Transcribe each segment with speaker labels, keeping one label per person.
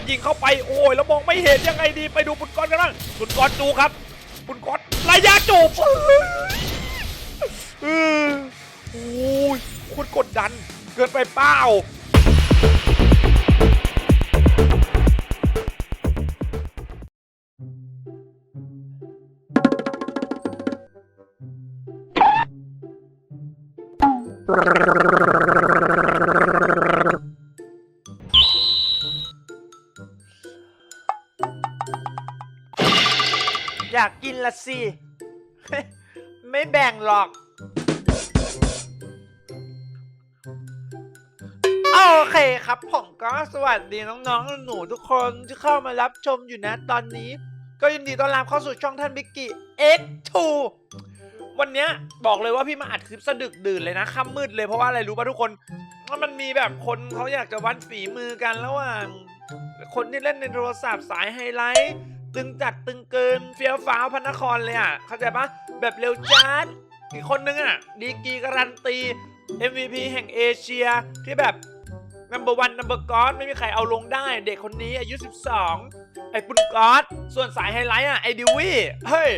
Speaker 1: ดยิงเข้าไปโอ้ยแล้วมองไม่เห็นยังไงดีไปดูปุนกอนกันบ้างปุนกอนดูครับปุนกอนระยะจูบเออโอ้ยโคนกดดัน เกินไปเปล่าากกินละสิ ไม่แบ่งหรอก โอเคครับผมก็สวัสดีน้องๆ หนูๆทุกคนที่เข้ามารับชมอยู่นะตอนนี้ ก็ยินดีต้อนรับเข้าสู่ช่องท่านบิกกี้ X2 วันเนี้ยบอกเลยว่าพี่มาอัดคลิปสะดึกดื่นเลยนะค่ำมืดเลยเพราะว่าอะไรรู้ป่ะทุกคนว่ามันมีแบบคนเขาอยากจะวัดฝีมือกันระหว่างคนที่เล่นในโทรศัพท์สายไฮไลท์ ตึงจัดตึงเกินเฟี้ยวฟ้าวพระนครเลยอะ เข้าใจปะแบบเร็วจ้าดอีกคนนึงอะ ดีกรีการันตี MVP แห่งเอเชียที่แบบ number one number god ไม่มีใครเอาลงได้ เด็กคนนี้อายุ 12 ไอ้ปุนกอดส่วนสายไฮไลท์อะ ไอ้ดิวี่เฮ้ย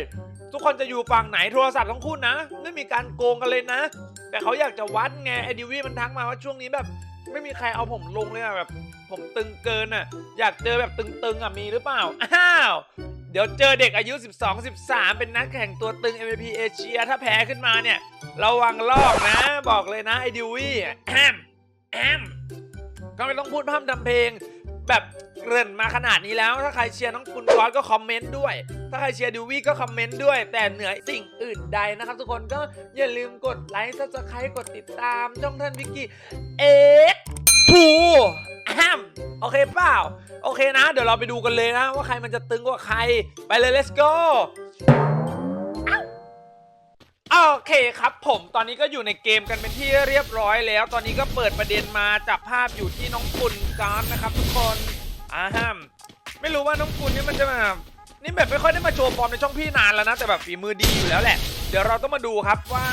Speaker 1: ทุกคนจะอยู่ฝั่งไหนโทรศัพท์ทั้งคู่นะ ไม่มีการโกงกันเลยนะ แต่เขาอยากจะวัดไง ไอ้ดิวี่มันทักมาว่าช่วงนี้แบบ ไม่มีใครเอาผมลงเลยอะแบบ ผมตึงเกินอะ อยากเจอแบบตึงๆอะมีหรือเปล่า อ้าว เดี๋ยวเจอเด็กอายุ 12 13 เป็นนักแข่งตัวตึง MVP เอเชียถ้าแพ้ขึ้นมาเนี่ย ระวังลอกนะ บอกเลยนะไอ้ดิวี่แอมแอมก็ไม่ต้องพูดพร่ำทำเพลง แบบเกริ่นมาขนาดนี้แล้ว ถ้าใครเชียร์น้องปุนกอสก็คอมเมนต์ด้วย ถ้าใครเชียร์ดิวี่ก็คอมเมนต์ด้วย แต่เหนือสิ่งอื่นใดนะครับ ทุกคนก็อย่าลืมกดไลค์ซับสไครต์กดติดตามช่องท่านวิกกี้เอ็กทู เคเปล่า โอเคนะ เดี๋ยวเราไปดูกันเลยนะ ว่าใครมันจะตึงกว่าใคร ไปเลย let's go โอเคครับผมตอนนี้ก็อยู่ในเกมกันเป็นที่เรียบร้อยแล้ว ตอนนี้ก็เปิดประเด็นมาจับภาพอยู่ที่น้องปุนการดนะครับ ทุกคนอ่าฮมไม่รู้ว่าน้องปุนนี่มันจะมานี่แบบไม่ค่อยได้มาโชว์ฟอร์มในช่องพี่นานแล้วนะแต่แบบฝีมือดีอยู่แล้วแหละ เดี๋ยวเราต้องมาดูครับว่า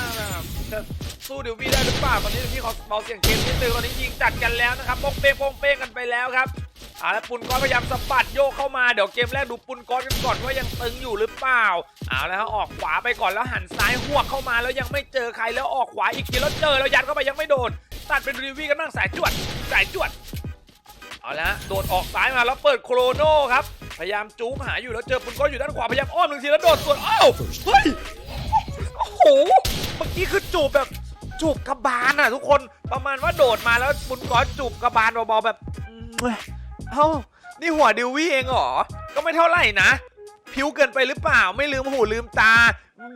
Speaker 1: จะ สู้เดี๋ยววีได้หรือเปล่าตอนนี้เดี๋ยวพี่เขาเบาเสียงเกมนิดนึงตอนนี้ยิงจัดกันแล้วนะครับปงเป้งโป้งเป้งกันไปแล้วครับอ่าแล้วปุนก้อนพยายามสะบัดโยกเข้ามาเดี๋ยวเกมแรกดูปุนก้อนกันก่อนว่ายังตึงอยู่หรือเปล่าเอาแล้วออกขวาไปก่อนแล้วหันซ้ายหัวเข้ามาแล้วยังไม่เจอใครแล้วออกขวาอีกทีแล้วเจอแล้วยัดเข้าไปยังไม่โดนตัดเป็นรีวีกันบ้างสายจวดสายจวดเอาละโดดออกซ้ายมาแล้วเปิดโครโนครับพยายามจู๊หาอยู่แล้วเจอปุนก้อนอยู่ด้านขวาพยายามอ้อมหนึ่งทีแล้วโดดสวนอ้าวเฮ้ยโอ้โหเมื่อกี้คือจูบแบบ จูบกระบาลอะทุกคนประมาณว่าโดดมาแล้วบุญก้อนจูบกระบาลเบาๆแบบเอ้านี่หัวดิววี่เองเหรอ ก็ไม่เท่าไหร่นะผิวเกินไปหรือเปล่า ไม่ลืมหูลืมตา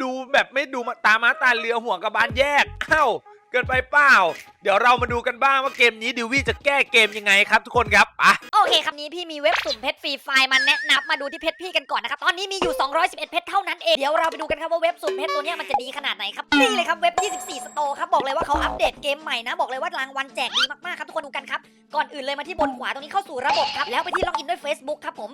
Speaker 1: ดูแบบไม่ดูตามาตาเรือหัวกระบาลแยกเอ้า เกินไปเปล่า เดี๋ยวเรามาดูกันบ้างว่าเกมนี้ดิววี่จะแก้เกมยังไงครับทุกคนครับอะ
Speaker 2: โอเคครับนี้พี่มีเว็บสุ่มเพชรฟรีไฟล์มาแนะนำมาดูที่เพชรพี่กันก่อนนะครับ ตอนนี้มีอยู่ 211 เพชรเท่านั้นเอง เดี๋ยวเราไปดูกันครับว่าเว็บสุ่มเพชรตัวนี้มันจะดีขนาดไหนครับ นี่เลยครับเว็บ 24 สโตร์ครับ บอกเลยว่าเขาอัปเดตเกมใหม่นะ บอกเลยว่ารางวัลแจกดีมากๆครับทุกคนดูกันครับ ก่อนอื่นเลยมาที่บนขวาตรงนี้เข้าสู่ระบบครับ แล้วไปที่ล็อกอินด้วย Facebook ครับผม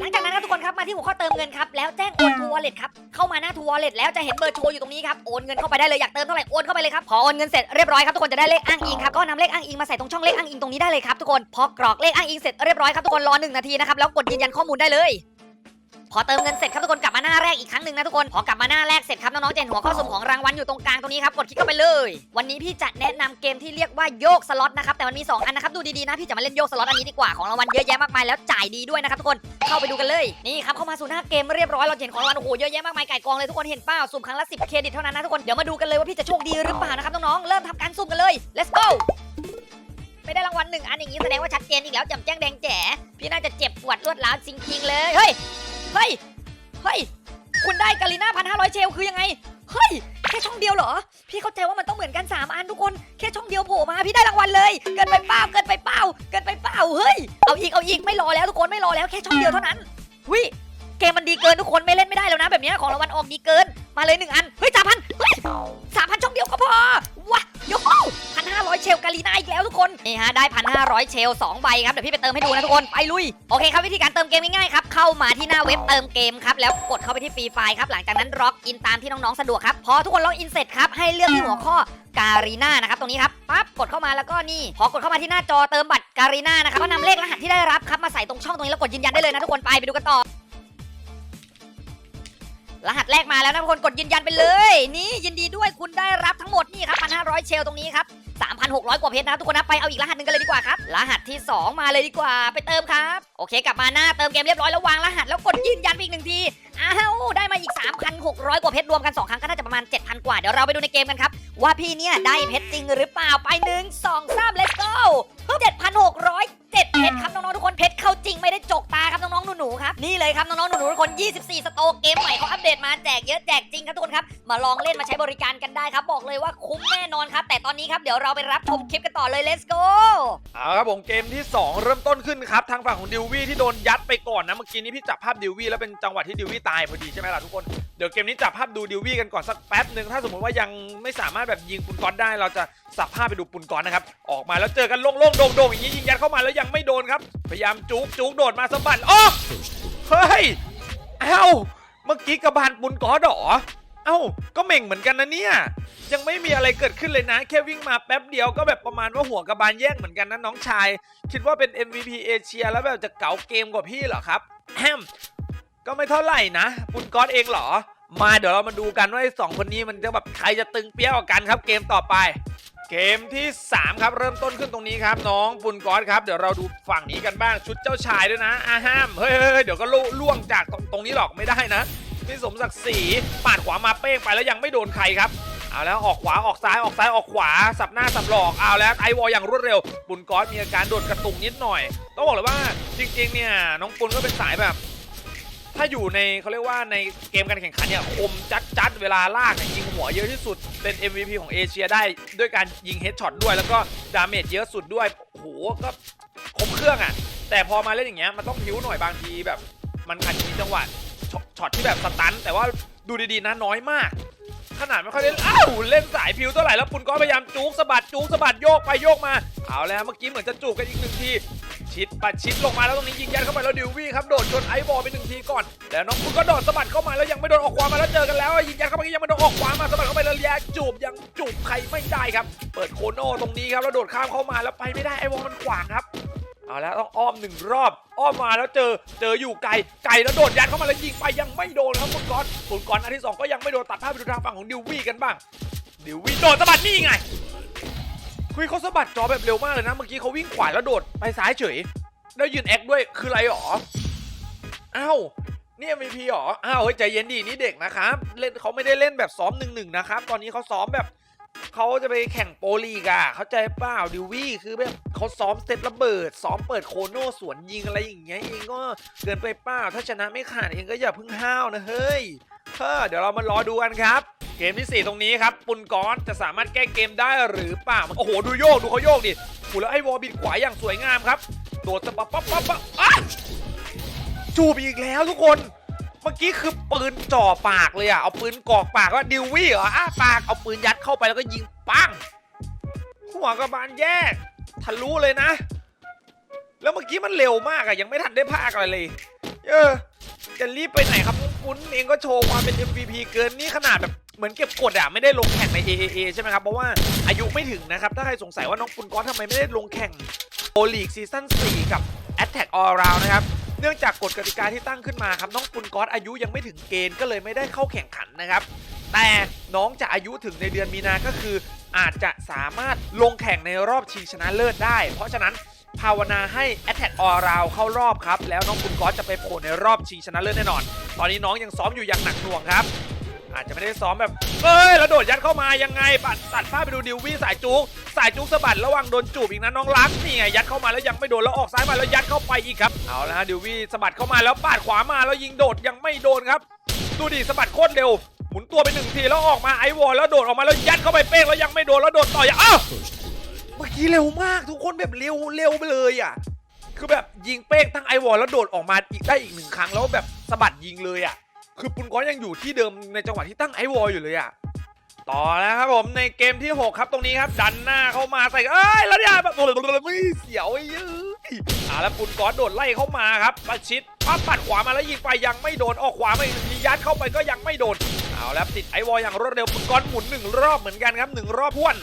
Speaker 2: หลังจากนั้นครับทุกคนครับมาที่หัวข้อเติมเงินครับแล้วแจ้งโอนทูวอลเล็ตครับเข้ามาหน้าทูวอลเล็ตแล้วจะเห็นเบอร์โชว์อยู่ตรงนี้ครับโอนเงินเข้าไปได้เลยอยากเติมเท่าไหร่โอนเข้าไปเลยครับพอโอนเงินเสร็จเรียบร้อยครับทุกคนจะได้เลขอ้างอิงครับก็นำเลขอ้างอิงมาใส่ตรงช่องเลขอ้างอิงตรงนี้ได้เลยครับทุกคนพอกรอกเลขอ้างอิงเสร็จเรียบร้อยครับทุกคนรอหนึ่งนาทีนะครับแล้วกดยืนยันข้อมูลได้เลย พอเติมเงินเสร็จครับทุกคนกลับมาหน้าแรกอีกครั้งหนึ่งนะทุกคนพอกลับมาหน้าแรกเสร็จครับน้องๆจะเห็นหัวข้อสุ่มของรางวัลอยู่ตรงกลางตรงนี้ครับกดคลิกเข้าไปเลย วันนี้พี่จะแนะนำเกมที่เรียกว่าโยกสล็อตนะครับแต่มันมีสองอันนะครับดูดีๆนะพี่จะมาเล่นโยกสล็อตอันนี้ดีกว่าของรางวัลเยอะแยะมากมายแล้วจ่ายดีด้วยนะครับทุกคนเข้าไปดูกันเลยนี่ครับเข้ามาสู่หน้าเกมเรียบร้อยเราเห็นของรางวัลโอ้โหเยอะแยะมากมายไก่กองเลยทุกคนเห็นเปล่าสุ่มครั้งละ10เครดิตเท่านั้นนะทุกคนเดี๋ยวมาดูกันเลยว่าพี่จะโชคดีหรือเปล่านะครับน้องๆเริ่มทำการสุ่มกันเลย let's go ไม่ได้รางวัลหนึ่งอันอย่างนี้แสดงว่าชัดเจนอีกแล้วจำแจ้งแดงแจ๋พี่น่าจะเจ็บปวดรวดร้าวจริงๆเลยเฮ้ย เฮ้ย เฮ้ย คุณได้กาลิน่าพันห้าร้อยเชลคือยังไง เฮ้ย แค่ช่องเดียวเหรอ พี่เข้าใจว่ามันต้องเหมือนกัน3อันทุกคน แค่ช่องเดียวโผล่มาพี่ได้รางวัลเลย เกินไปเปล่า เกินไปเปล่า เกินไปเปล่า เฮ้ย เอาอีก เอาอีก ไม่รอแล้วทุกคน ไม่รอแล้วแค่ช่องเดียวเท่านั้นหุยเกมมันดีเกินทุกคนไม่เล่นไม่ได้แล้วนะ แบบนี้ของรางวัลออกดีเกิน มาเลยหนึ่งอัน เฮ้ยสามพันเฮ้ยสามพันช่องเดียวก็พอว้าโย่พันห้าร้อยเชลกาลีน่าอีกแล้วทุกคน นี่ฮะได้พันห้าร้อยเชลสองใบครับ เดี๋ยวพี่ไปเติมให้ดูนะทุกคน ไปลุย โอเคครับวิธีการเติมเกมง่ายๆครับ เข้ามาที่หน้าเว็บเติมเกมครับแล้วกดเข้าไปที่ฟรีไฟล์ครับหลังจากนั้นล็อกอินตามที่น้องๆสะดวกครับพอทุกคนล็อกอินเสร็จครับให้เลือกที่หัวข้อการีน่านะครับตรงนี้ครับปั๊บกดเข้ามาแล้วก็นี่ พอกดเข้ามาที่หน้าจอเติมบัตรการีน่านะครับก็นำเลขรหัสที่ได้รับครับมาใส่ตรงช่องตรงนี้แล้วกดยืนยันได้เลยนะทุกคนไปไปดูกันต่อรหัสแรกมาแล้วนะทุกคนกดยืนยันไปเลย นี่ยินดีด้วยคุณได้รับทั้งหมดนี่ครับ1,500เชลตรงนี้ครับ 3,600 กว่าเพชรนะทุกคนนะไปเอาอีกรหัสหนึ่งกันเลยดีกว่าครับรหัสที่ 2 มาเลยดีกว่าไปเติมครับโอเค กลับมาหน้าเติมเกมเรียบร้อยแล้ววางรหัสแล้วกดยืนยันอีกหนึ่งทีอ้าวได้มาอีก 3,600 กว่าเพชรรวมกัน 2 ครั้งก็น่าจะประมาณ 7,000 กว่าเดี๋ยวเราไปดูในเกมกันครับ ว่าพี่เนี่ยได้เพชรจริงหรือเปล่าไป1 2 3 let's go 7,600 7เพชรครับน้องๆทุกคนเพชรเข้าจริงไม่ได้จกตาครับน้องๆหนูๆครับนี่เลยครับน้องๆหนูๆทุกคน 24 สโตเกมใหม่เขาอัปเดตมาแจกเยอะแจกจริงครับทุกคนครับมาลองเล่นมาใช้บริการกันได้ครับ บอกเลยว่าคุ้มแน่นอนครับ แต่ตอนนี้ครับเดี๋ยวเราไปรับชมคลิปกันต่อเลย let's go
Speaker 1: เอาครับผมเกมที่ 2 เริ่มต้นขึ้นครับ ทางฝั่งของดิววี่ที่โดนยัดไปก่อนนะเมื่อกี้นี้พี่จับภาพดิววี่แล้วเป็นจังหวะที่ดิววี่ตายพอดีใช่ไหมล่ะทุกคนเดี๋ยวเกมนี้จับภาพดูดิววี่กันก่อนสักแป๊บหนึ่งถ้าสมมติว่ายังไม่สามารถแบบยิงปุนก้อนได้ เราจะสับภาพไปดูปุนก้อนนะครับออกมาแล้วเจอกันโล่งๆโด่งๆอย่างนี้ยิงยัดเข้ามาแล้วยังไม่โดนครับพยายามจุกจุกโดดมาสะบัดอ๋อเฮ้ยเอ้าเมื่อกี้กระบาลปุนก้อนหรอเอ้าก็เหม่งเหมือนกันนะเนี่ย ยังไม่มีอะไรเกิดขึ้นเลยนะ แค่วิ่งมาแป๊บเดียวก็แบบประมาณว่าหัวกระบาลแยกเหมือนกันนะน้องชาย คิดว่าเป็น MVP เอเชียแล้วแบบจะเก๋าเกมกว่าพี่เหรอครับแฮมก็ไม่เท่าไหร่นะปุนก๊อตเองเหรอ มาเดี๋ยวเรามาดูกันว่าไอ้สองคนนี้มันจะแบบใครจะตึงเปี้ยวกว่ากันครับ เกมต่อไป เกมที่ 3 ครับเริ่มต้นขึ้นตรงนี้ครับ น้องปุนก๊อตครับเดี๋ยวเราดูฝั่งนี้กันบ้างชุดเจ้าชายด้วยนะอาห้ามเฮ้ยเฮ้ยเดี๋ยวก็ลุล่วงจากตรงตรงนี้หรอกไม่ได้นะพี่สมศักดิ์ศรีปาดขวามาเป้งไปแล้วยังไม่โดนใครครับ เอาแล้วออกขวาออกซ้ายออกซ้ายออกขวาสับหน้าสับหลอกเอาแล้วไอวอลอย่างรวดเร็ว ปุนก๊อตมีอาการโดดกระตุกนิดหน่อย ต้องบอกเลยว่าจริงๆเนี่ยน้องปุนก็เป็นสายแบบ ถ้าอยู่ในเขาเรียกว่าในเกมการแข่งขันเนี่ยคมจัดจัดๆเวลาลากเนี่ยยิงหัวเยอะที่สุดเป็น MVP ของเอเชียได้ด้วยการยิงเฮดช็อตด้วย แล้วก็ดาเมจเยอะสุดด้วยโอ้โหก็ครบเครื่องอะ่ะแต่พอมาเล่นอย่างเงี้ยมันต้องพิ้วหน่อยบางทีแบบ มันอาจจะมีจังหวะช็อตที่แบบสตันแต่ว่าดูดีๆนะน้อยมาก ขนาดไม่ค่อยเล่นอ้าวเล่นสายพิวเท่าไหร่แล้วปุนก็พยายามจูกสะบัดจูกสะบัดโยกไปโยกมาเอาแล้วเมื่อกี้เหมือนจะจูกกันอีกหนึ่งทีชิดปัดชิดลงมาแล้วตรงนี้ยิงยัดเข้าไปแล้วดิววี่ครับโดดชนไอซ์บอลไปหนึ่งทีก่อนแล้วน้องปุนก็โดดสะบัดเข้ามาแล้วยังไม่โดนออกขวามาแล้วเจอกันแล้วยิงยัดเข้าไปยังไม่โดนออกขวามาสะบัดเข้าไปแล้วแยกจูบยังจูบใครไม่ได้ครับ เปิดโคโน่ตรงนี้ครับแล้วโดดข้ามเข้ามาแล้วไปไม่ได้ไอวอลมันขวางครับ เอาแล้วต้องอ้อมหนึ่งรอบ อ้อมมาแล้วเจอเจออยู่ไกลไกลแล้วโดดยัดเข้ามาแล้วยิงไปยังไม่โดนครับคุณกอนคุณกอนอันที่สองก็ยังไม่โดนตัดภาพไปดูทางฝั่งของดิววี่กันบ้างดิววี่โดดสะบัดนี่ไงคุยเขาสะบัดจอแบบเร็วมากเลยนะเมื่อกี้เขาวิ่งขวาแล้วโดดไปซ้ายเฉยแล้วยืนแอคด้วยคืออะไรหรออ้าวนี่ MVP หรออ้าวเฮ้ยใจเย็นดีนี่เด็กนะครับเล่นเขาไม่ได้เล่นแบบซ้อมหนึ่งหนึ่งนะครับตอนนี้เขาซ้อมแบบ เขาจะไปแข่งโปลีกอะเข้าใจเปล่าดิวี่คือแบบเขาซ้อมเซตระเบิด ซ้อมเปิดโคโน่สวนยิงอะไรอย่างเงี้ยเองก็เกินไปเปล่าถ้าชนะไม่ขาดเองก็อย่าเพิ่งห้าวนะเฮ้ยเฮ้อเดี๋ยวเรามารอดูกันครับ เกมที่ 4 ตรงนี้ครับ ปุนกอนจะสามารถแก้เกมได้หรือเปล่าโอ้โหดูโยกดูเขาโยกดิกูแล้วไอ้วอลบิดขวาอย่างสวยงามครับโดดสะบัดปั๊บปั๊บปั๊บอะจูบอีกแล้วทุกคน เมื่อกี้คือปืนจ่อปากเลยอะ เอาปืนกอกปากว่าดิววี่เหรออ้าปาก เอาปืนยัดเข้าไปแล้วก็ยิงปัง หัวกระบาลแยกทะลุเลยนะ แล้วเมื่อกี้มันเร็วมากอะยังไม่ทันได้ภาคอะไรเลย เออ จะรีบไปไหนครับปุ้นเองก็โชว์ความเป็น MVP เกินนี่ขนาดแบบเหมือนเก็บกดอะไม่ได้ลงแข่งใน AAA ใช่ไหมครับเพราะว่าอายุไม่ถึงนะครับ ถ้าใครสงสัยว่าน้องปุนก้อนทำไมไม่ได้ลงแข่งโอลีกซีซั่น4กับ Attack All Round นะครับ เนื่องจากกฎกติกาที่ตั้งขึ้นมาครับน้องปุนก๊อตอายุยังไม่ถึงเกณฑ์ก็เลยไม่ได้เข้าแข่งขันนะครับ แต่น้องจะอายุถึงในเดือนมีนาก็คือ อาจจะสามารถลงแข่งในรอบชิงชนะเลิศได้ เพราะฉะนั้นภาวนาให้ Attack All Round เข้ารอบครับ แล้วน้องปุณก๊อตจะไปโผล่ในรอบชิงชนะเลิศแน่นอน ตอนนี้น้องยังซ้อมอยู่อย่างหนักหน่วงครับ อาจจะไม่ได้ซ้อมแบบเอ้ยแล้วโดดยัดเข้ามายังไงปัดตัดภาพไปดูดิววี่สายจุกสายจุกสะบัดระวังโดนจูบอีกนะน้องรักนี่ไงยัดเข้ามาแล้วยังไม่โดนแล้วออกซ้ายมาแล้วยัดเข้าไปอีกครับเอาละฮะดิววี่สะบัดเข้ามาแล้วปาดขวามาแล้วยิงโดดยังไม่โดนครับ ดูดิสะบัดโคตรเร็วหมุนตัวไปหนึ่งทีแล้วออกมาไอวอลแล้วโดดออกมาแล้วยัดเข้าไปเป้งแล้วยังไม่โดนแล้วโดดต่ออย่างอ้าวเมื่อกี้เร็วมากทุกคนแบบเร็วเร็วไปเลยอะคือแบบยิงเป้งตั้งไอวอลแล้วโดดออกมาอีกได้อีกหนึ่งครั้งแล้วแบบสะบัดยิงเลยอะ คือปุนก้อนยังอยู่ที่เดิมในจังหวะที่ตั้งไอวอลอยู่เลยอะต่อแล้วครับผมในเกมที่ 6 ครับตรงนี้ครับ ดันหน้าเข้ามาใส่เอ้ยแล้วเนี่ยแบบไม่เสียวไอ้เอ้อ่าแล้วปุนก้อนโดดไล่เข้ามาครับประชิดปั๊บปัดขวามาแล้วยิงไปยังไม่โดนออกขวาไม่มียัดเข้าไปก็ยังไม่โดนเอาแล้วติดไอวอลอย่างรวดเร็วปุนก้อนหมุนหนึ่งรอบเหมือนกันครับหนึ่งรอบพ่วน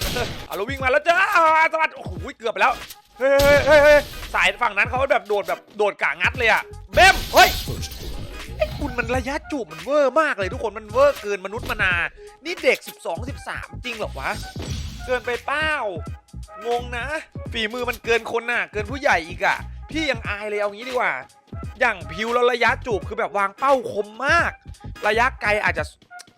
Speaker 1: เอาแล้ววิ่งมาแล้วเจ้าสวัสดโอ้โหเกือบไปแล้วเฮ้ยเฮ้ยเฮ้ยสายฝั่งนั้นเขาแบบโดดแบบโดดกะงัดเลยอะเบมเฮ้ย คุณมันระยะจูบมันเวอร์มากเลยทุกคนมันเวอร์เกินมนุษย์มนา นี่เด็ก 12 13 จริงเหรอวะ เกินไปเป้างงนะ ฝีมือมันเกินคนน่ะ เกินผู้ใหญ่อีกอะพี่ยังอายเลยเอางี้ดีกว่า อย่างพิวแล้วระยะจูบคือแบบวางเป้าคมมาก ระยะไกลอาจจะ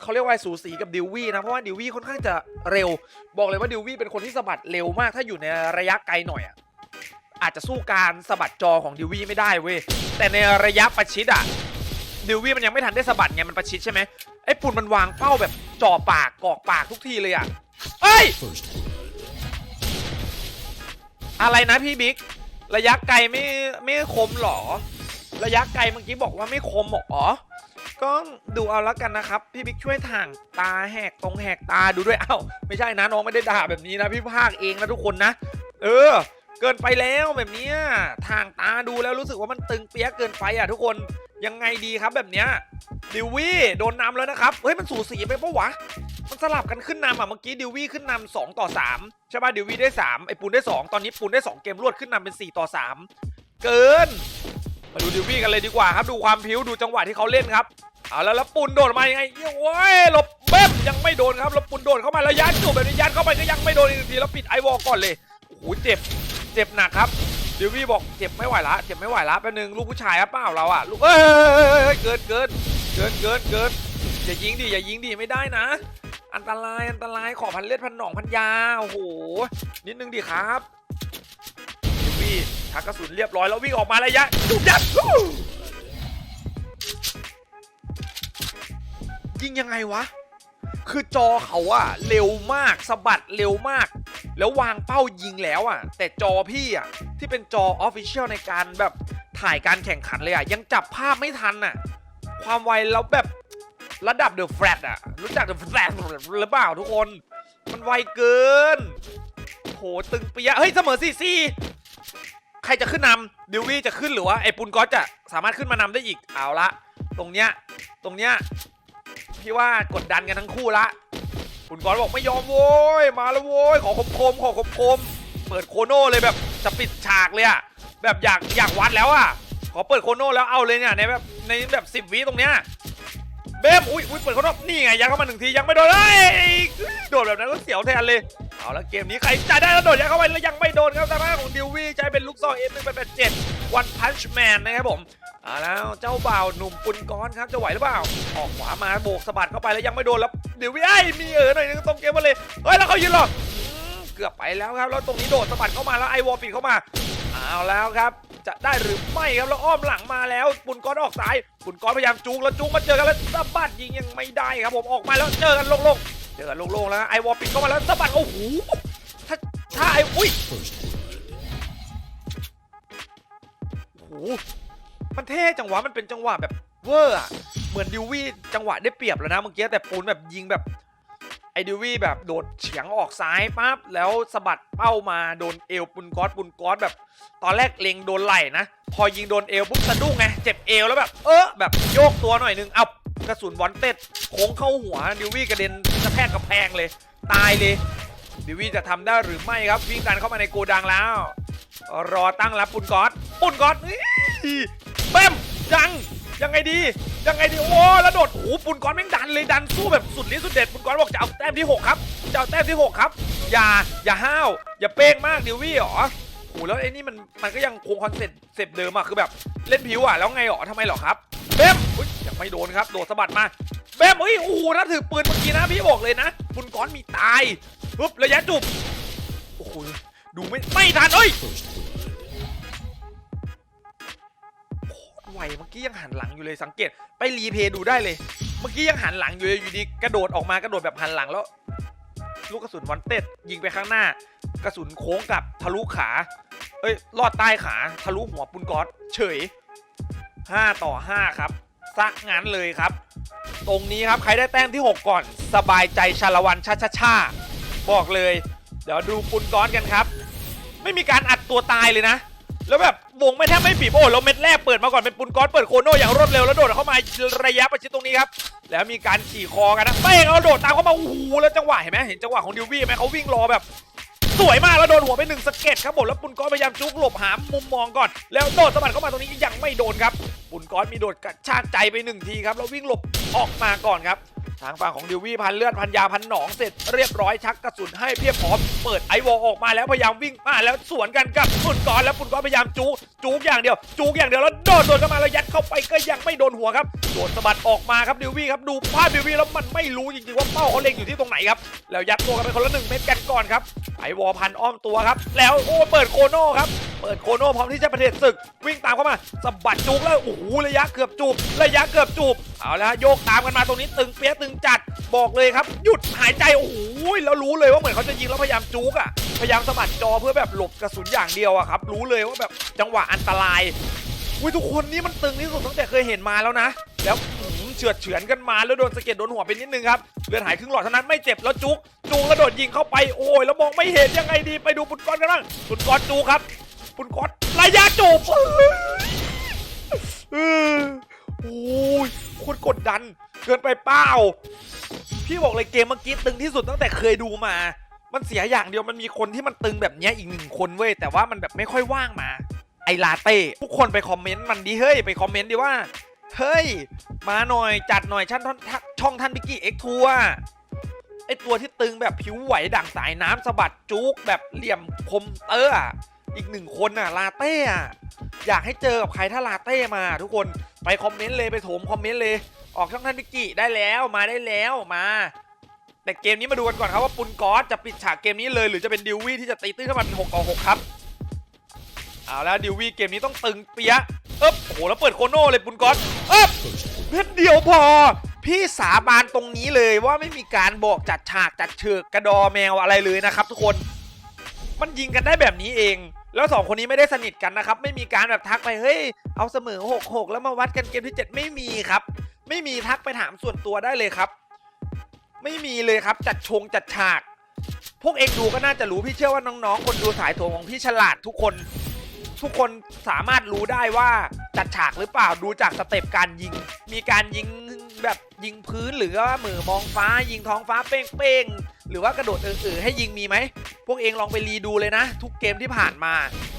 Speaker 1: เขาเรียกว่าสูสีกับดิววี่นะ เพราะว่าดิววี่ค่อนข้างจะเร็ว บอกเลยว่าดิววี่เป็นคนที่สะบัดเร็วมาก ถ้าอยู่ในระยะไกลหน่อยอะอาจจะสู้การสะบัดจอของดิววี่ไม่ได้เว้ยแต่ในระยะประชิดอะ ดิววี่มันยังไม่ทันได้สะบัดไงมันประชิดใช่ไหมไอ้ปุ่นมันวางเป้าแบบจ่อปากกอกปากทุกทีเลยอะเอ้ยอะไรนะพี่บิ๊กระยะไกลไม่ไม่คมหรอ ระยะไกลเมื่อกี้บอกว่าไม่คมหรอก็ดูเอาแล้วกันนะครับ พี่บิ๊กช่วยถ่างตาแหกตรงแหกตาดูด้วยเอ้าไม่ใช่นะน้องไม่ได้ด่าแบบนี้นะพี่ภาคเองนะทุกคนนะ เออ เกินไปแล้วแบบนี้ทางตาดูแล้วรู้สึกว่ามันตึงเปียกเกินไปอะทุกคน ยังไงดีครับแบบเนี้ยดิววี่โดนนำแล้วนะครับเฮ้ยมันสูสีไปปะวะมันสลับกันขึ้นนำอะเมื่อกี้ดิววี่ขึ้นนำสองต่อสามใช่ป่ะดิววี่ได้สามไอ้ปูนได้สองตอนนี้ปูนได้สองเกมรวดขึ้นนำเป็นสี่ต่อสามเกิน มาดูดิววี่กันเลยดีกว่าครับดูความพิ้วดูจังหวะที่เขาเล่นครับเอาแล้วแล้วปุนโดดมายังไงเอ้ยโอ้ยหลบเบ๊บยังไม่โดนครับแล้วปุนโดดเข้ามาแล้วยัดจูบแบบนี้ยัดเข้าไปก็ยังไม่โดนอีกทีแล้วปิดไอวอลก่อนเลยโอ้โหเจ็บเจ็บหนักครับ ดิวี่บอกเจ็บไม่ไหวละเจ็บไม่ไหวละแป๊บนึงลูกผู้ชายครับเปล่าเราอะลูกเอ้ยเกินเกินเกินเกินเกินอย่ายิงดิอย่ายิงดิไม่ได้นะ อันตรายอันตรายขอพันเลือดพันหนองพันยาโอ้โหนิดนึงดิครับดิววี่ชักกระสุนเรียบร้อยแล้ววิ่งออกมาระยะจุดยัดยิงยังไงวะคือจอเขาอะเร็วมากสะบัดเร็วมาก แล้ววางเป้ายิงแล้วอะแต่จอพี่อะ ที่เป็นจอออฟฟิเชียลในการแบบถ่ายการแข่งขันเลยอะยังจับภาพไม่ทันอะความไวแล้วแบบระดับเดอะแฟลตอะรู้จักเดอะแฟลตหรือเปล่าทุกคน มันไวเกินโหตึงเปียะเฮ้ยเสมอสี่สี่ใครจะขึ้นนำดิววี่จะขึ้นหรือว่าไอปุนก็จะสามารถขึ้นมานำได้อีกเอาละ ตรงเนี้ยตรงเนี้ยพี่ว่ากดดันกันทั้งคู่ละปุนกอนบอกไม่ยอมโว้ยมาแล้วโว้ยขอคมคมขอคมคมเปิดโคโน่เลยแบบ จะปิดฉากเลยอะแบบอยากอยากวัดแล้วอะขอเปิดโคโน่แล้วเอาเลยเนี่ยในแบบในแบบสิบวิตรงเนี้ยเบมอุ้ยอุ้ยเปิดโคโน่นี่ไงยัดเข้ามาหนึ่งทียังไม่โดนเฮ้ยโดดแบบนั้นก็เสียวแทนเลยเอาแล้วเกมนี้ใครจ่ายได้แล้วโดดยัดเข้าไปแล้วยังไม่โดนครับทางด้านของดิววี่ใช้เป็นลูกซองเอ็มหนึ่งแปดเจ็ดวันพันช์แมนนะครับผมเอาแล้วเจ้าบ่าวหนุ่มปุนก้อนครับจะไหวหรือเปล่า ออกขวามาโบกสะบัดเข้าไปแล้วยังไม่โดนแล้วดิววี่ไอ้มีเออหน่อยนึงตรงเกมมาเลยเฮ้ยแล้วเขายืนหรอ กือบไปแล้วครับ แล้วตรงนี้โดดสะบัดเข้ามาแล้วไอวอลปิดเข้ามา เอาแล้วครับ จะได้หรือไม่ครับ แล้วอ้อมหลังมาแล้วปุ่นก้อนออกซ้ายปุ่นก้อนพยายามจูงแล้วจูงมาเจอกันแล้วสะบัดยิงยังไม่ได้ครับผมออกมาแล้วเจอกันลงๆเจอกันลงๆแล้วไอวอลปิดเข้ามาแล้วสะบัดโอ้โหถ้าถ้าไออุ้ยโอ้โหมันเท่จังหวะมันเป็นจังหวะแบบเวอร์อะเหมือนดิววี่จังหวะได้เปรียบแล้วนะเมื่อกี้แต่ปูนแบบยิงแบบ ไอดิวี่แบบโดดเฉียงออกซ้ายปั๊บแล้วสะบัดเป้ามาโดนเอวปุนก๊อตปุนก๊อตแบบ ตอนแรกเล็งโดนไหล่นะ พอยิงโดนเอวปุ๊บสะดุ้งไงเจ็บเอวแล้วแบบ เออแบบโยกตัวหน่อยนึงเอากระสุนวอนเต็ดโค้งเข้าหัวดิวี่กระเด็นกระแทกกระแพงเลย ตายเลยดิวี่จะทำได้หรือไม่ครับวิ่งกันเข้ามาในโกดังแล้ว รอตั้งรับปุนก๊อตปุนก๊อตเบ้มยัง ยังไงดี ยังไงดี โอ้แล้วโดดโอ้ปุนก๊อตแม่งดันเลยดันสู้แบบสุดฤทธิ์สุดเด็ดปุนก๊อตบอกจะเอาแต้มที่ 6 ครับจะเอาแต้มที่ 6 ครับ อย่าอย่าห้าวอย่าเป้งมากดิวี่หรอโอ้แล้วไอ้นี่มันมันก็ยังคงคอนเซ็ปต์เซปเดิมอะคือแบบเล่นผิวอะแล้วไงหรอทำไมหรอครับเบมอุ๊ยยังไม่โดนครับโดดสะบัดมาเบมเฮ้ยโอ้โหนะถือปืนเมื่อกี้นะพี่บอกเลยนะปุนก๊อตมีตายปุ๊บระยะจุบโอ้โหดูไม่ไม่ทันเอ้ย โคตรไวเมื่อกี้ยังหันหลังอยู่เลยสังเกต ไปรีเพย์ดูได้เลย เมื่อกี้ยังหันหลังอยู่เลยอยู่ดีกระโดดออกมากระโดดแบบหันหลังแล้ว ลูกกระสุนวันเต็ดยิงไปข้างหน้า กระสุนโค้งกลับทะลุขา เอ้ยลอดใต้ขาทะลุหัวปุนก๊อตเฉย 5 ต่อ 5 ครับซักงั้นเลยครับ ตรงนี้ครับใครได้แต้มที่ 6 ก่อน สบายใจชาละวันชาชาชาบอกเลย เดี๋ยวดูปุนก้อนกันครับ ไม่มีการอัดตัวตายเลยนะ แล้วแบบวงไม่แทบไม่บีบโอ้แล้วเม็ดแรกเปิดมาก่อนเป็นปุนก้อนเปิดโคโน่อย่างรวดเร็วแล้วโดดเข้ามาระยะประชิดตรงนี้ครับแล้วมีการขี่คอกันนะเป้งเอาโดดตามเข้ามาโอ้โหแล้วจังหวะเห็นไหมเห็นจังหวะของดิววี่ไหมเขาวิ่งรอแบบสวยมากแล้วโดนหัวไปหนึ่งสเก็ดครับผมแล้วปุนก้อนพยายามจุกหลบหามุมมองก่อน แล้วโดดสะบัดเข้ามาตรงนี้ยังไม่โดนครับปุนก้อนมีโดดกระชากใจไปหนึ่งทีครับแล้ววิ่งหลบออกมาก่อนครับ ทางฝั่งของดิววี่พันเลือดพันยาพันหนองเสร็จเรียบร้อยชักกระสุนให้เพียบพร้อมเปิดไอวอลออกมาแล้วพยายามวิ่งมาแล้วสวนกันกับปุนก้อนแล้วปุนก้อนพยายามจูจูกอย่างเดียว จูกอย่างเดียวแล้วโดดโดนเข้ามาแล้วยัดเข้าไปก็ยังไม่โดนหัวครับโดดสะบัดออกมาครับดิววี่ครับดูภาพดิววี่แล้วมันไม่รู้จริงๆว่าเป้าเขาเล็งอยู่ที่ตรงไหนครับแล้วยัดตัวกันไปคนละหนึ่งเม็ดกันก่อนครับไอวอลพันอ้อมตัวครับ แล้วโอ้เปิดโคโน่ครับเปิดโคโน่พร้อมที่จะประเทศศึก วิ่งตามเข้ามาสะบัดจูกแล้วโอ้โหระยะเกือบจูบระยะเกือบจูบ เอาละโยกตามกันมาตรงนี้ตึงเปี้ยตึงจัดบอกเลยครับ หยุดหายใจโอ้โหแล้วรู้เลยว่าเหมือนเขาจะยิงแล้วพยายามจุกอะพยายามสะบัดจอเพื่อแบบหลบกระสุนอย่างเดียวอะครับรู้เลยว่าแบบจังหวะอันตรายอุ้ยทุกคนนี่มันตึงที่สุดตั้งแต่เคยเห็นมาแล้วนะ แล้วเฉือดเฉือนกันมาแล้วโดนสะเก็ดโดนหัวไปนิดนึงครับเลือดหายครึ่งหลอดเท่านั้นไม่เจ็บแล้วจุกจูกระโดดยิงเข้าไปโอ้ยแล้วมองไม่เห็นยังไงดีไปดูปุนก้อนกันบ้างปุนก้อนจูครับปุนก้อนระยะจูบ โอ้ยโคตรกดดัน เกินไปเปล่า พี่บอกเลยเกมเมื่อกี้ตึงที่สุดตั้งแต่เคยดูมา มันเสียอย่างเดียวมันมีคนที่มันตึงแบบเนี้ยอีกหนึ่งคนเว้ยแต่ว่ามันแบบไม่ค่อยว่างมา ไอลาเต้ทุกคนไปคอมเมนต์มันดิเฮ้ยไปคอมเมนต์ดิว่าเฮ้ย มาหน่อยจัดหน่อยช่องท่านช่องท่านบิกกี้เอ็กทัวไอตัวที่ตึงแบบผิวไหวดั่งสายน้ำสะบัดจุกแบบเหลี่ยมคมเตอร์อะอีกหนึ่งคนน่ะลาเต้อะ อยากให้เจอกับใครถ้าลาเต้มาทุกคนไปคอมเมนต์เลยไปโถมคอมเมนต์เลย ออกช่องท่านพิกกี้ได้แล้วมาได้แล้วมา แต่เกมนี้มาดูกันก่อนครับว่าปุนกอสจะปิดฉากเกมนี้เลยหรือจะเป็นดิววี่ที่จะตีตื้นขึ้นมาเป็นหกต่อหกครับเอาแล้วดิววี่เกมนี้ต้องตึงเปียะเอ๊บโอ้โหแล้วเปิดโคโน่เลยปุนกอสเอ๊บเพชรเดียวพอ พี่สาบานตรงนี้เลยว่าไม่มีการบอกจัดฉากจัดเชือกกระดอแมวอะไรเลยนะครับ ทุกคน มันยิงกันได้แบบนี้เอง แล้วสองคนนี้ไม่ได้สนิทกันนะครับ ไม่มีการแบบทักไปเฮ้ยเอาเสมอหกหกแล้วมาวัดกันเกมที่เจ็ดไม่มีครับ ไม่มีทักไปถามส่วนตัวได้เลยครับ ไม่มีเลยครับจัดชงจัดฉาก พวกเองดูก็น่าจะรู้พี่เชื่อว่าน้องๆ คนดูสายโถงของพี่ฉลาดทุกคน ทุกคนสามารถรู้ได้ว่าจัดฉากหรือเปล่าดูจากสเต็ปการยิง มีการยิง แบบยิงพื้นหรือว่ามือมองฟ้ายิงท้องฟ้าเป้งๆหรือว่ากระโดดเอือๆให้ยิงมีไหม พวกเองลองไปรีดูเลยนะ ทุกเกมที่ผ่านมา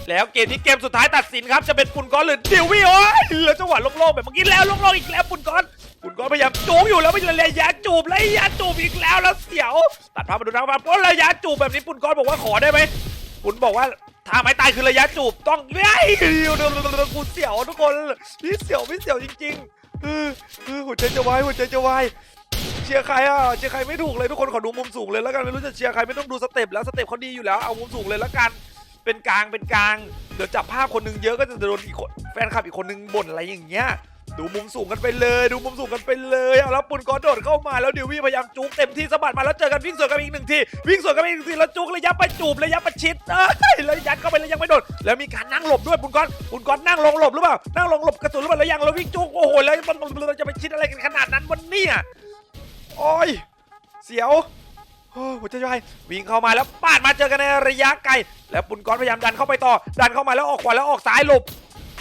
Speaker 1: แล้วเกมนี้เกมสุดท้ายตัดสินครับจะเป็นปุ่นก้อนหรือดิววี่โอ้ยแล้วจังหวะโล่งๆแบบเมื่อกี้แล้วโล่งๆอีกแล้วปุ่นก้อนปุนก้อนพยายามจูบอยู่แล้วไม่ระยะจูบระยะจูบอีกแล้วแล้วเสียว ตัดภาพมาดูทางบ้านเพราะระยะจูบแบบนี้ปุ่นก้อนบอกว่าขอได้ไหมปุนบอกว่าถ้าไม่ตายคือระยะจูบต้องเฮ้ยกูเสียวทุกคนพี่เสียวพี่เสียวจริง ๆ หัวใจจะวายหัวใจจะวายเชียร์ใครอะเชียร์ใครไม่ถูกเลยทุกคนขอดูมุมสูงเลยแล้วกันไม่รู้จะเชียร์ใครไม่ต้องดูสเต็ปแล้วสเต็ปเขาดีอยู่แล้วเอามุมสูงเลยแล้วกันเป็นกลางเป็นกลางเดี๋ยวจับภาพคนหนึงเยอะก็จะโดนอีกคนแฟนคลับอีกคนหนึงบ่นอะไรอย่างเงี้ย ดูมุมสูงกันไปเลยดูมุมสูงกันไปเลยเอาแล้วปุ่นก็โดดเข้ามาแล้วเดี๋ยววี่พยายามจุกเต็มที่สะบัดมาแล้วเจอกันวิ่งสวนกันอีกหนึ่งทีวิ่งสวนกันอีกหนึ่งทีแล้วจุกระยะประจูบระยะประชิดเอ้ยแล้วยัดเข้าไปแล้วยังไม่โดนแล้วมีการนั่งหลบด้วยปุ่นก้อนปุ่นก้อนนั่งลงหลบหรือเปล่านั่งลงหลบกระสุนหรือเปล่าแล้วยังแล้ววิ่งจุกโอ้โหแล้วมันเราจะไปชิดอะไรกันขนาดนั้นวันนี้โอ้ยเสียวโหัวใจวายวิ่งเข้ามาแล้วปาดมาเจอกันในระยะไกล แล้วปุ่นก้อนพยายามดันเข้าไปต่อ ดันเข้ามาแล้วออกขวาแล้วออกซ้ายหลบ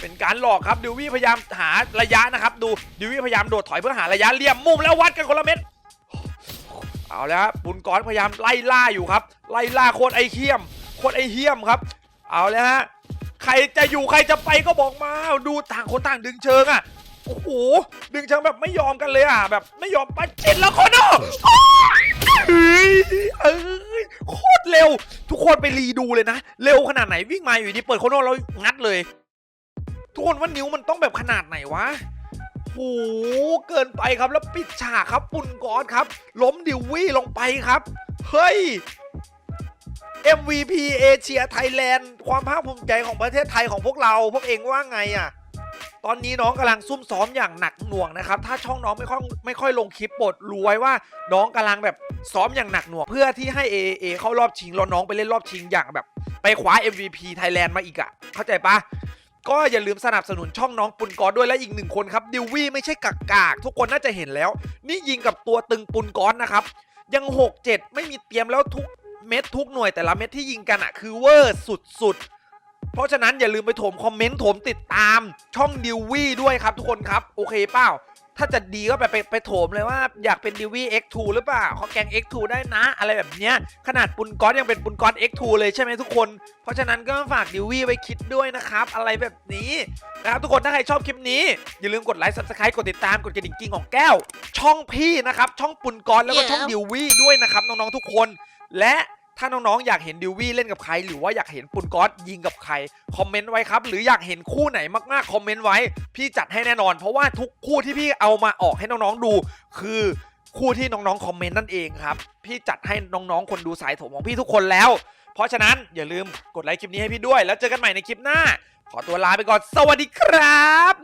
Speaker 1: เป็นการหลอกครับดิววี่พยายามหาระยะนะครับดูดิววี่พยายามโดดถอยเพื่อหาระยะเลี่ยมมุมแล้ววัดกันคนละเม็ดเอาแล้วครับปุนก้อนพยายามไล่ล่าอยู่ครับ ไล่ล่าโคตรไอเคียมโคตรไอเฮียมครับ เอาแล้วฮะใครจะอยู่ใครจะไปก็บอกมาดูต่างคนต่างดึงเชิงอะโอ้โหดึงเชิงแบบไม่ยอมกันเลยอะแบบไม่ยอมไปจิตแล้วคนอะเฮ้ยเอ้ยโคตรเร็ว ทุกคนไปรีดูเลยนะ เร็วขนาดไหนวิ่งมาอยู่ดีเปิดโคโน่แล้วงัดเลย ทุกคนว่านิ้วมันต้องแบบขนาดไหนวะโหเกินไปครับแล้วปิดฉากครับปุ่นกอดครับ ล้มดิววี่ลงไปครับ เฮ้ย MVP เอเชียไทยแลนด์ความภาคภูมิใจของประเทศไทยของพวกเราพวกเองว่าไงอะ ตอนนี้น้องกำลังซุ่มซ้อมอย่างหนักหน่วงนะครับ ถ้าช่องน้องไม่ค่อยไม่ค่อยลงคลิปบทรู้ไว้ว่า น้องกำลังแบบซ้อมอย่างหนักหน่วง เพื่อที่ให้ AAA เข้ารอบชิงแล้วน้องไปเล่นรอบชิงอย่างแบบ ไปคว้า MVP Thailand มาอีกอะเข้าใจปะ ก็อย่าลืมสนับสนุนช่องน้องปุนกอนด้วยและอีกหนึ่งคนครับดิววี่ไม่ใช่กักกากทุกคนน่าจะเห็นแล้ว นี่ยิงกับตัวตึงปุนกอนนะครับ ยัง 6 7 ไม่มีเตรียมแล้วทุกเม็ดทุกหน่วยแต่ละเม็ดที่ยิงกันอะคือเวอร์สุดเพราะฉะนั้นอย่าลืมไปโถมคอมเมนต์โถมติดตามช่องดิววี่ด้วยครับทุกคนครับ โอเคเปล่า ถ้าจะดีก็ไปไปไปโถมเลยว่าอยากเป็นดิวี่ X2 หรือเปล่าเขาแกง X2 ได้นะ อะไรแบบเนี้ยขนาดปุนก๊อตยังเป็นปุนก๊อต X2 เลยใช่ไหมทุกคน เพราะฉะนั้นก็ฝากดิวี่ไว้คิดด้วยนะครับ อะไรแบบนี้นะครับทุกคนถ้าใครชอบคลิปนี้ อย่าลืมกดไลค์ subscribe กดติดตามกดกระดิ่งกิ้งของแก้ว ช่องพี่นะครับช่องปุนก๊อตแล้วก็ช่องดิววี่ด้วยนะครับน้องๆทุกคนและ ถ้าน้องๆอยากเห็นดิววี่เล่นกับใคร หรือว่าอยากเห็นปุนก๊อตยิงกับใครคอมเมนต์ไว้ครับ หรืออยากเห็นคู่ไหนมากๆคอมเมนต์ไว้ พี่จัดให้แน่นอน เพราะว่าทุกคู่ที่พี่เอามาออกให้น้องๆดู คือคู่ที่น้องๆคอมเมนต์นั่นเองครับ พี่จัดให้น้องๆคนดูสายถมของพี่ทุกคนแล้ว เพราะฉะนั้นอย่าลืมกดไลค์คลิปนี้ให้พี่ด้วย แล้วเจอกันใหม่ในคลิปหน้า ขอตัวลาไปก่อนสวัสดีครับ